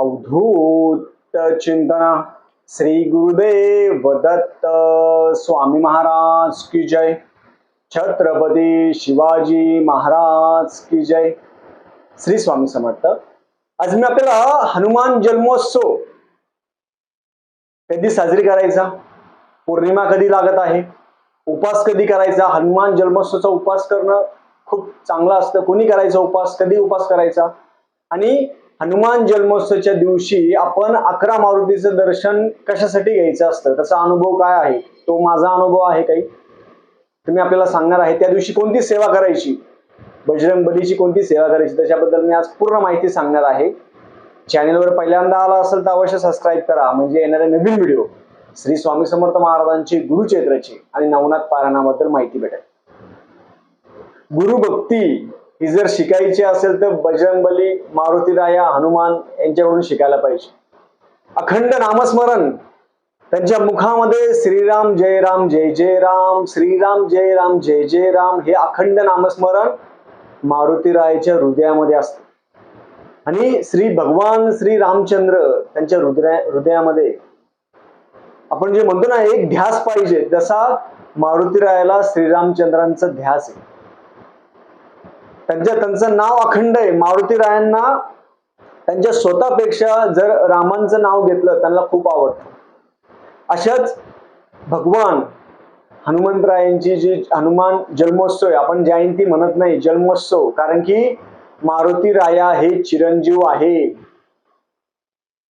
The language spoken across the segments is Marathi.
अवधूत चिंतना. श्री गुरुदेव दत्त स्वामी महाराज की जय. छत्रपती शिवाजी महाराज की जय. श्री स्वामी समर्थ. आज मी आपल्याला हनुमान जन्मोत्सव कधी साजरी करायचा? पौर्णिमा कधी लागत आहे? उपास कधी करायचा? हनुमान जन्मोत्सवचा उपास करणं खूप चांगलं असतं. कोणी करायचा उपास? कधी उपास करायचा? आणि हनुमान जन्मोत्सवच्या दिवशी आपण अकरा मारुतीचं दर्शन कशासाठी घ्यायचं असतं? त्याचा अनुभव काय आहे? तो माझा अनुभव आहे काही. तुम्ही आपल्याला सांगणार आहे त्या दिवशी कोणती सेवा करायची? बजरंग बलीची कोणती सेवा करायची? त्याच्याबद्दल मी आज पूर्ण माहिती सांगणार आहे. चॅनेलवर पहिल्यांदा आला असेल तर अवश्य सबस्क्राईब करा. म्हणजे येणारे नवीन व्हिडिओ श्री स्वामी समर्थ महाराजांची गुरुचैत्राची आणि नवनाथ पारायणाबद्दल माहिती भेटेल. गुरुभक्ती. ही जर शिकायची असेल तर बजरंगबली मारुतीराया हनुमान यांच्याकडून शिकायला पाहिजे. अखंड नामस्मरण त्यांच्या मुखामध्ये श्रीराम जय राम जय जय राम श्रीराम जय राम जय जय राम हे अखंड नामस्मरण मारुतीरायाच्या हृदयामध्ये असते. आणि श्री भगवान श्री रामचंद्र त्यांच्या हृदया हृदयामध्ये आपण जे म्हणतो ना एक ध्यास पाहिजे जसा मारुतीरायाला श्रीरामचंद्रांचा ध्यास आहे. त्यांच्या त्यांचं नाव अखंड आहे. मारुती रायांना त्यांच्या स्वतःपेक्षा जर रामांचं नाव घेतलं त्यांना खूप आवडतं. अशाच भगवान हनुमंतरायांची जी हनुमान जन्मोत्सव आहे आपण जयंती म्हणत नाही जन्मोत्सव. कारण की मारुती राया हे चिरंजीव आहे.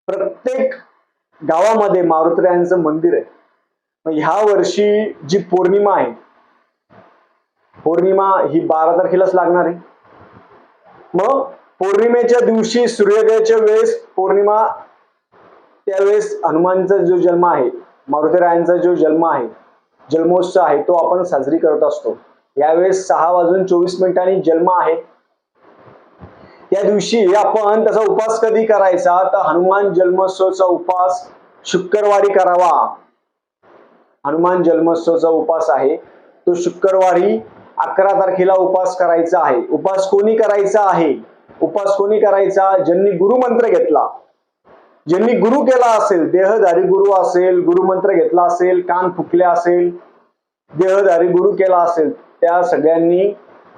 प्रत्येक गावामध्ये मारुतीरायांचं मंदिर आहे. मग ह्या वर्षी जी पौर्णिमा आहे पौर्णिमा ही बारा तारखेलाच लागणार आहे. मग पौर्णिमेच्या दिवशी सूर्योदयाच्या वेळेस पौर्णिमा त्यावेळेस हनुमानचा जो जन्म आहे मारुतीरायांचा जो जन्म आहे जन्मोत्सव आहे तो आपण साजरी करत असतो. यावेळेस सहा वाजून चोवीस मिनिटांनी जन्म आहे. त्या दिवशी आपण त्याचा उपास कधी करायचा? तर हनुमान जन्मोत्सवचा उपास शुक्रवारी करावा. हनुमान जन्मोत्सवचा उपास आहे. तो शुक्रवारी अकरा तारखेला उपास करायचा आहे. उपास कोणी करायचा आहे? उपास कोणी करायचा? ज्यांनी गुरुमंत्र घेतला. ज्यांनी गुरु केला असेल देहधारी गुरु असेल गुरुमंत्र घेतला असेल कान फुकले असेल देहधारी गुरु केला असेल त्या सगळ्यांनी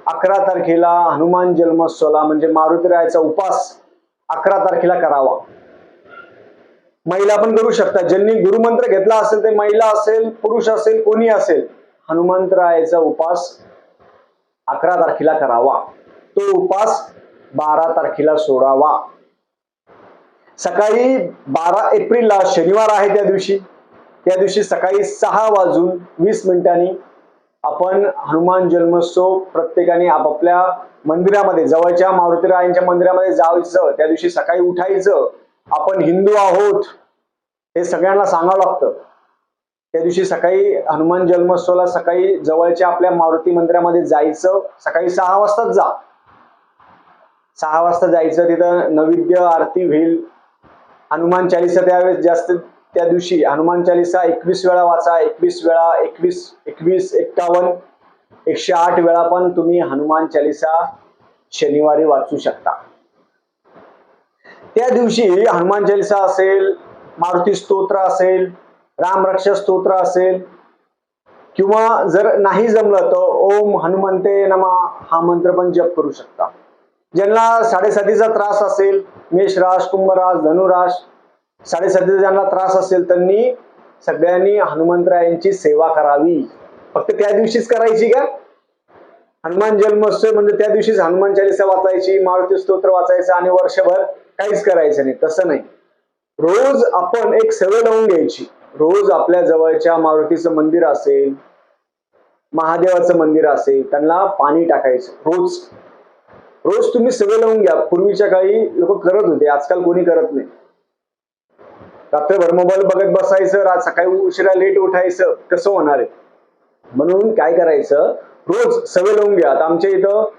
अकरा तारखेला हनुमान जन्मोत्सवला म्हणजे मारुतीरायाचा उपास अकरा तारखेला करावा. महिला पण करू शकतात. ज्यांनी गुरुमंत्र घेतला असेल ते महिला असेल पुरुष असेल कोणी असेल हनुमंतरायाचा उपास अकरा तारखेला करावा. तो उपास बारा तारखेला सोडावा. सकाळी बारा एप्रिलला शनिवार आहे त्या दिवशी. त्या दिवशी सकाळी सहा वाजून वीस मिनिटांनी आपण हनुमान जन्मोत्सव प्रत्येकाने आपापल्या मंदिरामध्ये जवळच्या मारुतीरायांच्या मंदिरामध्ये जायचं. त्या दिवशी सकाळी उठायचं. आपण हिंदू आहोत हे सगळ्यांना सांगावं लागतं. त्या दिवशी सकाळी हनुमान जन्मोत्सवला सकाळी जवळच्या आपल्या मारुती मंदिरामध्ये जायचं. सकाळी सहा वाजताच जा. सहा वाजता जायचं. तिथं नैवेद्य आरती होईल हनुमान चालिसा त्यावेळेस जास्त त्या दिवशी. हनुमान चालिसा एकवीस वेळा वाचा. एकवीस वेळा एकवीस एकवीस एक्कावन्न एकशे आठ वेळा पण तुम्ही हनुमान चालिसा शनिवारी वाचू शकता. त्या दिवशी हनुमान चालिसा असेल मारुती स्तोत्र असेल रामरक्षा स्तोत्र असेल किंवा जर नाही जमलं तर ओम हनुमंते नमा हा मंत्र पण जप करू शकता. ज्यांना साडेसातीचा त्रास असेल मेषराज कुंभराज धनुराज साडेसातीचा ज्यांना त्रास असेल त्यांनी सगळ्यांनी हनुमंतरायांची सेवा करावी. फक्त त्या दिवशीच करायची का? हनुमान जन्मोत्सव म्हणजे त्या दिवशीच हनुमान चालिसा वाचायची मारुती स्तोत्र वाचायचं आणि वर्षभर काहीच करायचं नाही तसं नाही. रोज आपण एक सवय लावून घ्यायची. रोज आपल्या जवळच्या मारुतीचं मंदिर असेल महादेवाचं मंदिर असेल त्यांना पाणी टाकायचं रोज. रोज तुम्ही सवय लावून घ्या. पूर्वीच्या काळी लोक करत होते आजकाल कोणी करत नाही. रात्रभर मोबाईल बघत बसायचं रात सकाळी उशिरा लेट उठायचं कसं होणार आहे? म्हणून काय करायचं? रोज सवय लावून घ्या. आता आमच्या इथं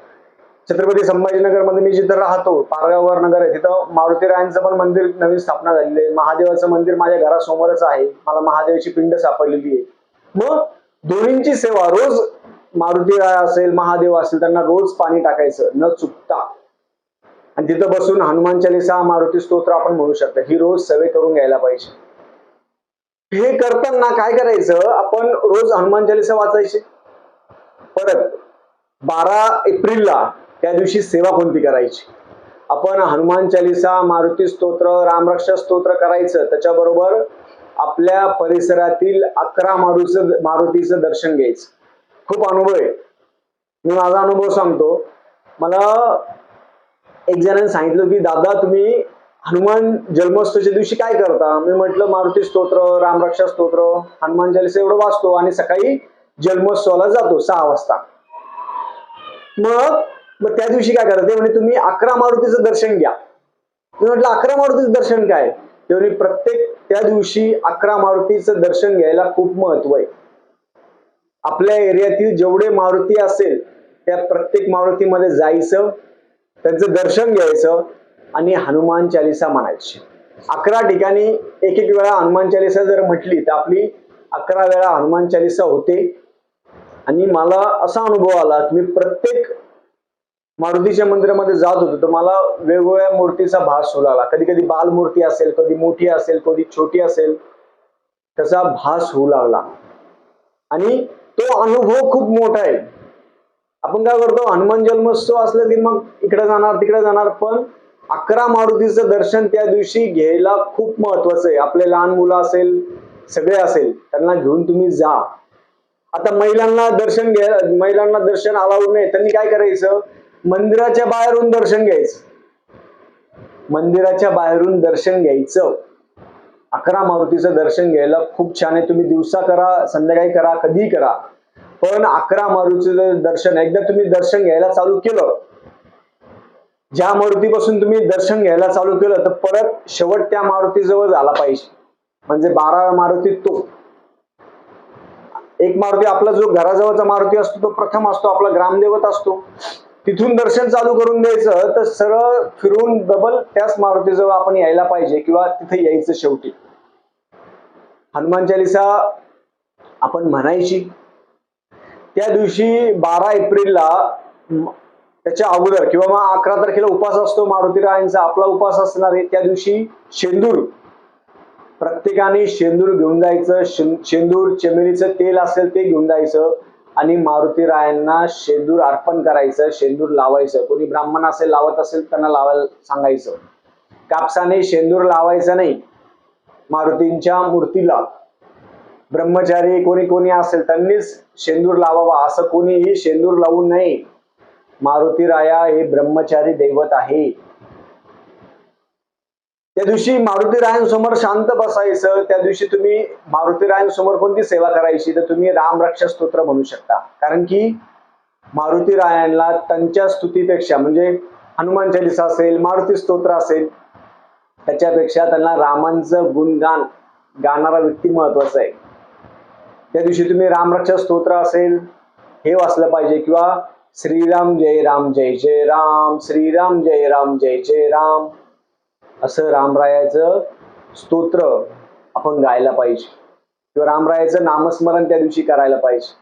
छत्रपती संभाजीनगरमध्ये मी जिथं राहतो पारगावर नगर आहे तिथं मारुती रायांचं पण मंदिर नवीन स्थापना झालेली आहे. महादेवाचं मंदिर माझ्या घरासमोरच आहे. मला महादेवाची पिंड सापडलेली आहे. मग दोन्हींची सेवा रोज मारुती राय असेल महादेव असेल त्यांना रोज पाणी टाकायचं न चुकता. आणि तिथं बसून हनुमान चालिसा मारुती स्तोत्र आपण म्हणू शकतो. ही रोज सवय करून घ्यायला पाहिजे. हे करताना काय करायचं? आपण रोज हनुमान चालिसा वाचायचे. परत बारा एप्रिलला त्या दिवशी सेवा कोणती करायची? आपण हनुमान चालिसा मारुती स्तोत्र रामरक्षा स्तोत्र करायचं. त्याच्याबरोबर आपल्या परिसरातील अकरा मारुतीचं मारुतीचं दर्शन घ्यायचं. खूप अनुभव आहे. मी माझा अनुभव सांगतो. मला एक जणांनी सांगितलं की दादा तुम्ही हनुमान जन्मोत्सवाच्या दिवशी काय करता? मी म्हटलं मारुती स्तोत्र रामरक्षा स्तोत्र हनुमान चालिसा एवढं वाचतो आणि सकाळी जन्मोत्सवाला जातो सहा वाजता. मग मग त्या दिवशी काय करते म्हणजे तुम्ही अकरा मारुतीचं दर्शन घ्या. मी म्हटलं अकरा मारुतीचं दर्शन काय? तेवढी प्रत्येक त्या दिवशी अकरा मारुतीचं दर्शन घ्यायला खूप महत्त्व आहे. आपल्या एरियातील जेवढे मारुती असेल त्या प्रत्येक मारुतीमध्ये जायचं त्यांचं दर्शन घ्यायचं आणि हनुमान चालिसा म्हणायची. अकरा ठिकाणी एक एक वेळा हनुमान चालिसा जर म्हटली तर आपली अकरा वेळा हनुमान चालिसा होते. आणि मला असा अनुभव आला की मी प्रत्येक मारुतीच्या मंदिरामध्ये जात होतो तर मला वेगवेगळ्या मूर्तीचा भास होऊ लागला. कधी कधी बालमूर्ती असेल कधी मोठी असेल कधी छोटी असेल त्याचा भास होऊ लागला. आणि तो अनुभव खूप मोठा आहे. आपण काय करतो हनुमान जन्मोत्सव असलं की मग इकडे जाणार तिकडे जाणार पण अकरा मारुतीचं दर्शन त्या दिवशी घ्यायला खूप महत्वाचं आहे. आपले लहान मुलं असेल सगळे असेल त्यांना घेऊन तुम्ही जा. आता महिलांना दर्शन घ्या महिलांना दर्शन अलाउड नाही त्यांनी काय करायचं? मंदिराच्या बाहेरून दर्शन घ्यायचं. मंदिराच्या बाहेरून दर्शन घ्यायचं. अकरा मारुतीचं दर्शन घ्यायला खूप छान आहे. तुम्ही दिवसा करा संध्याकाळी करा कधीही करा. पण अकरा मारुतीचं दर्शन एकदा तुम्ही दर्शन घ्यायला चालू केलं ज्या मारुतीपासून तुम्ही दर्शन घ्यायला चालू केलं तर परत शेवट त्या मारुतीजवळ झाला पाहिजे. म्हणजे बारा मारुती तो. एक मारुती आपला जो घराजवळचा मारुती असतो तो प्रथम असतो आपला ग्रामदेवत असतो. तिथून दर्शन चालू करून द्यायचं तर सरळ फिरून डबल त्याच मारुतीजवळ आपण यायला पाहिजे किंवा तिथे यायचं शेवटी. हनुमान चालिसा आपण म्हणायची. त्या दिवशी बारा एप्रिलला त्याच्या अगोदर किंवा मग अकरा तारखेला उपास असतो मारुती रायांचा आपला उपास असणार आहे. त्या दिवशी शेंदूर. प्रत्येकाने शेंदूर घेऊन जायचं शेंदूर चमेलीचं तेल असेल ते घेऊन जायचं. आणि मारुती रायांना शेंदूर अर्पण करायचं शेंदूर लावायचं. कोणी ब्राह्मण असेल लावत असेल त्यांना लावायला सांगायचं. कापसाने शेंदूर लावायचं नाही. मारुतींच्या मूर्तीला. ब्रह्मचारी कोणी कोणी असेल त्यांनीच शेंदूर लावावा. असं कोणीही शेंदूर लावू नये. मारुती राया हे ब्रह्मचारी दैवत आहे. त्या दिवशी मारुती रायांसमोर शांत बसायचं त्या दिवशी तुम्ही मारुती रायांसमोर कोणती सेवा करायची तर तुम्ही रामरक्षा स्तोत्र म्हणू शकता. कारण की मारुती रायांना त्यांच्या स्तुतीपेक्षा म्हणजे हनुमान चालीसा असेल मारुती स्तोत्र असेल त्याच्यापेक्षा त्यांना रामांचं गुणगान गाणारा व्यक्ती महत्त्वाचा आहे. त्या दिवशी तुम्ही रामरक्षा स्तोत्र असेल हे वाचलं पाहिजे. किंवा श्रीराम जय राम जय जय राम श्रीराम जय राम जय जय राम. असं रामरायाचं स्तोत्र आपण गायला पाहिजे. किंवा रामरायाचं नामस्मरण त्या दिवशी करायला पाहिजे.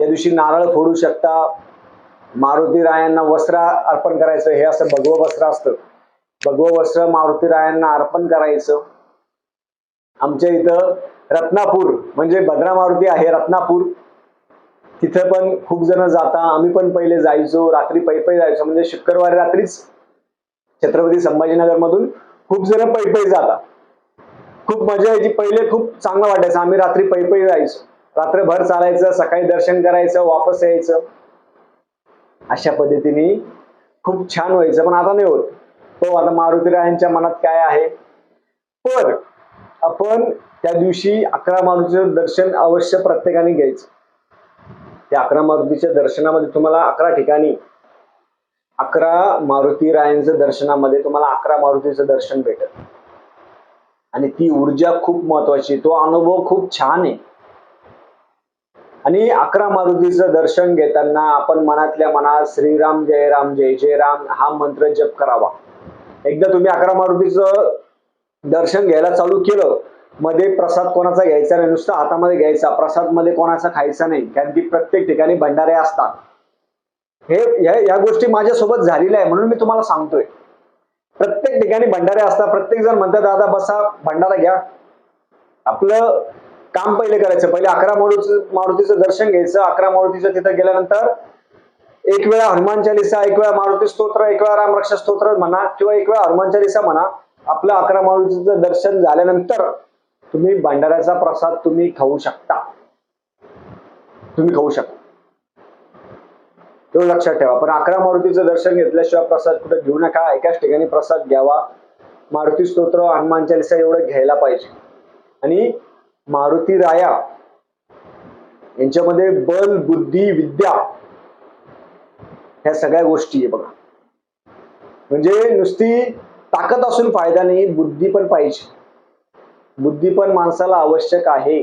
त्या दिवशी नारळ फोडू शकता. मारुती रायांना वस्त्र अर्पण करायचं. हे असं भगवं वस्त्र असतं. भगवं वस्त्र मारुती रायांना अर्पण करायचं. आमच्या इथं रत्नापूर म्हणजे भद्रा मारुती आहे रत्नापूर. तिथं पण खूप जण जाता. आम्ही पण पहिले जायचो. रात्री पै पै जायचो. म्हणजे शुक्रवारी रात्रीच छत्रपती संभाजीनगर मधून खूप जण पै पै जातात. खूप मजा यायची. पहिले खूप चांगलं वाटायचं. आम्ही रात्री पै पै जायचो. रात्रभर चालायचं सकाळी दर्शन करायचं वापस यायचं. अशा पद्धतीने खूप छान व्हायचं. पण आता नाही होत. तो आता मारुती रायांच्या मनात काय आहे? पण आपण त्या दिवशी अकरा मारुतीचं दर्शन अवश्य प्रत्येकाने घ्यायचं. त्या अकरा मारुतीच्या दर्शनामध्ये तुम्हाला अकरा ठिकाणी अकरा मारुती रायांचं दर्शनामध्ये तुम्हाला अकरा मारुतीचं दर्शन भेटत आणि ती ऊर्जा खूप महत्वाची तो अनुभव खूप छान आहे. आणि अकरा मारुतीचं दर्शन घेताना आपण मनातल्या मनात श्रीराम जय राम जय जय राम हा मंत्र जप करावा. एकदा तुम्ही अकरा मारुतीचं दर्शन घ्यायला चालू केलं मध्ये प्रसाद कोणाचा घ्यायचा नाही नुसता हातामध्ये घ्यायचा प्रसादमध्ये कोणाचा खायचा नाही. कारण की प्रत्येक ठिकाणी भंडारे असतात. हे या गोष्टी माझ्यासोबत झालेल्या आहे म्हणून मी तुम्हाला सांगतोय. प्रत्येक ठिकाणी भंडारे असतात प्रत्येक जण म्हणतात दादा बसा भंडारा घ्या. आपलं काम पहिले करायचं. पहिले अकरा मारुतीचं मारुतीचं दर्शन घ्यायचं. अकरा मारुतीचं तिथं गेल्यानंतर एक वेळा हनुमान चालिसा एक वेळा मारुती स्तोत्र एक वेळा रामरक्षा स्तोत्र म्हणा किंवा एक वेळा हनुमान चालिसा म्हणा आपलं अकरा मारुतीचं दर्शन झाल्यानंतर तुम्ही भंडाऱ्याचा प्रसाद तुम्ही खाऊ शकता. तुम्ही खाऊ शकता. एवढं लक्षात ठेवा. पण अकरा मारुतीचं दर्शन घेतल्याशिवाय प्रसाद कुठे घेऊ नका. एकाच ठिकाणी प्रसाद घ्यावा. मारुती स्तोत्र हनुमान चालिसा एवढं घ्यायला पाहिजे. आणि मारुती राया यांच्यामध्ये बल बुद्धी विद्या ह्या सगळ्या गोष्टी आहे बघा. म्हणजे नुसती ताकद असून फायदा नाही बुद्धी पण पाहिजे. बुद्धी पण माणसाला आवश्यक आहे.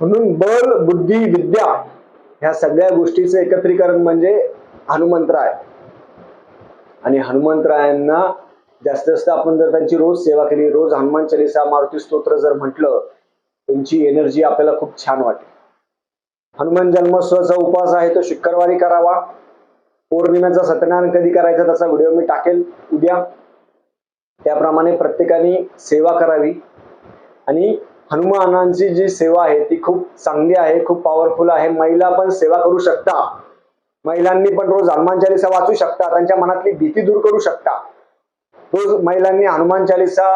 म्हणून बल बुद्धी विद्या ह्या सगळ्या गोष्टीचं एकत्रीकरण म्हणजे हनुमंतराय. आणि हनुमंतरायांना जास्तीत जास्त आपण जर त्यांची रोज सेवा केली रोज हनुमान चालिसा मारुती स्तोत्र जर म्हटलं त्यांची एनर्जी आपल्याला खूप छान वाटेल. हनुमान जन्मोत्सवाचा उपवास आहे तो शुक्रवारी करावा. पौर्णिमेचा सत्यनारायण कधी करायचा त्याचा व्हिडिओ मी टाकेल उद्या. त्याप्रमाणे प्रत्येकाने सेवा करावी. आणि हनुमानांची जी सेवा आहे ती खूप चांगली आहे खूप पॉवरफुल आहे. महिला पण सेवा करू शकता. महिलांनी पण रोज हनुमान चालिसा वाचू शकता त्यांच्या मनातली भीती दूर करू शकता. रोज महिलांनी हनुमान चालिसा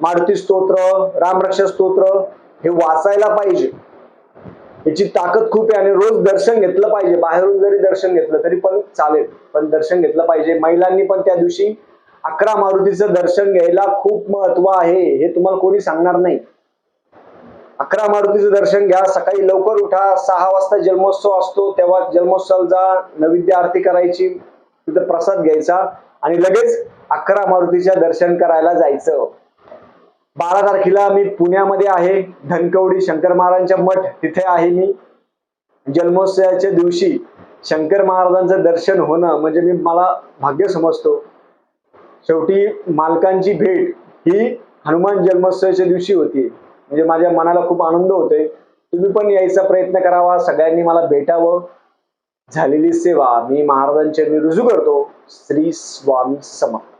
मारुती स्तोत्र रामरक्ष स्तोत्र हे वाचायला पाहिजे. याची ताकद खूप आहे आणि रोज दर्शन घेतलं पाहिजे. बाहेरून जरी दर्शन घेतलं तरी पण चालेल पण दर्शन घेतलं पाहिजे. महिलांनी पण त्या दिवशी अकरा मारुतीचं दर्शन घ्यायला खूप महत्त्व आहे. हे तुम्हाला कोणी सांगणार नाही. अकरा मारुतीचं दर्शन घ्या. सकाळी लवकर उठा. सहा वाजता जन्मोत्सव असतो. तेव्हा जन्मोत्सवाचा नैवेद्य आरती करायची. तिथं प्रसाद घ्यायचा. आणि लगेच अकरा मारुतीच्या दर्शन करायला जायचं. बारा तारखेला मी पुण्यामध्ये आहे. धनकवडी शंकर महाराजांच्या मठ. तिथे आहे मी. जन्मोत्सवाच्या दिवशी शंकर महाराजांचं दर्शन होणं म्हणजे मी मला भाग्य समजतो. शेवटी मालकांची भेट ही हनुमान जन्मोत्सवाच्या दिवशी होती. म्हणजे माझ्या मनाला खूप आनंद होतोय. तुम्ही पण यायचा प्रयत्न करावा. सगळ्यांनी मला भेटावं. झालेली सेवा मी महाराजांच्या मी रुजू करतो. श्री स्वामी समर्थ.